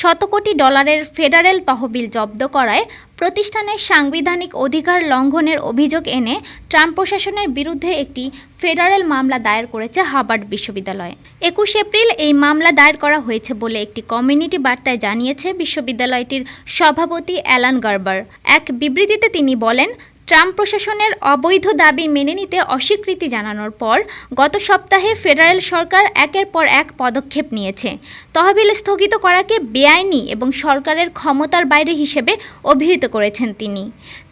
শত কোটি ডলারের ফেডারেল তহবিল জব্দ করায় প্রতিষ্ঠানের সাংবিধানিক অধিকার লঙ্ঘনের অভিযোগ এনে ট্রাম্প প্রশাসনের বিরুদ্ধে একটি ফেডারেল মামলা দায়ের করেছে হার্ভার্ড বিশ্ববিদ্যালয়। একুশ এপ্রিল এই মামলা দায়ের করা হয়েছে বলে একটি কমিউনিটি বার্তায় জানিয়েছে বিশ্ববিদ্যালয়টির সভাপতি অ্যালান গার্বার। এক বিবৃতিতে তিনি বলেন ট্রাম্প প্রশাসনের অবৈধ দাবি মেনে নিতে অস্বীকৃতি জানানোর পর গত সপ্তাহে ফেডারেল সরকার একের পর এক পদক্ষেপ নিয়েছে। তহবিল স্থগিত করাকে বেআইনি এবং সরকারের ক্ষমতার বাইরে হিসেবে অভিহিত করেছেন তিনি।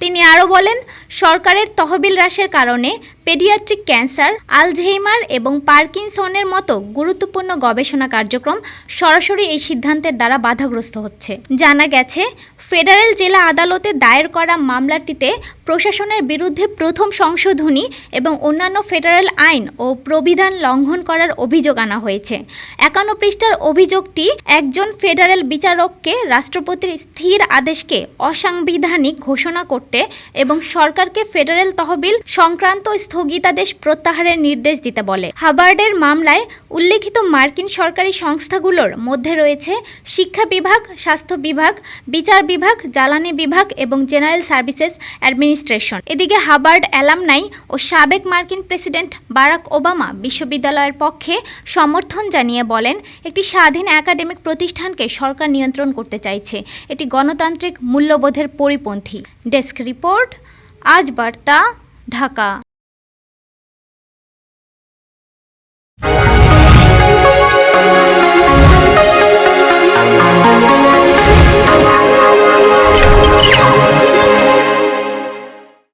তিনি আরও বলেন, সরকারের তহবিল হ্রাসের কারণে পেডিয়াট্রিক ক্যান্সার, আলঝেইমার এবং পার্কিনসনের মতো গুরুত্বপূর্ণ গবেষণা কার্যক্রম সরাসরি এই সিদ্ধান্তের দ্বারা বাধাগ্রস্ত হচ্ছে। জানা গেছে, ফেডারেল জেলা আদালতে দায়ের করা মামলাটিতে প্রশাসনের বিরুদ্ধে প্রথম সংশোধনী এবং অন্যান্য ফেডারেল আইন ও প্রবিধান লঙ্ঘন করার অভিযোগ আনা হয়েছে। একান্ন পৃষ্ঠার অভিযোগটি একজন ফেডারেল বিচারককে রাষ্ট্রপতির স্থির আদেশকে অসাংবিধানিক ঘোষণা করতে এবং সরকারকে ফেডারেল তহবিল সংক্রান্ত স্থগিতাদেশ প্রত্যাহারের নির্দেশ দিতে বলে। হাবার্ডের মামলায় উল্লেখিত মার্কিন সরকারি সংস্থাগুলোর মধ্যে রয়েছে শিক্ষা বিভাগ, স্বাস্থ্য বিভাগ, বিচার বিভাগ, জ্বালানি বিভাগ এবং জেনারেল সার্ভিসেস অ্যাডমিনিস্ট্রেশন এদিকে হাবার্ড অ্যালামনাই ও সাবেক মার্কিন প্রেসিডেন্ট বারাক ওবামা বিশ্ববিদ্যালয়ের পক্ষে সমর্থন জানিয়ে বলেন, একটি স্বাধীন একাডেমিক প্রতিষ্ঠানকে সরকার নিয়ন্ত্রণ করতে চাইছে। এটি গণতান্ত্রিক মূল্যবোধের পরিপন্থী। ডেস্ক রিপোর্ট, আজ বার্তা, ঢাকা।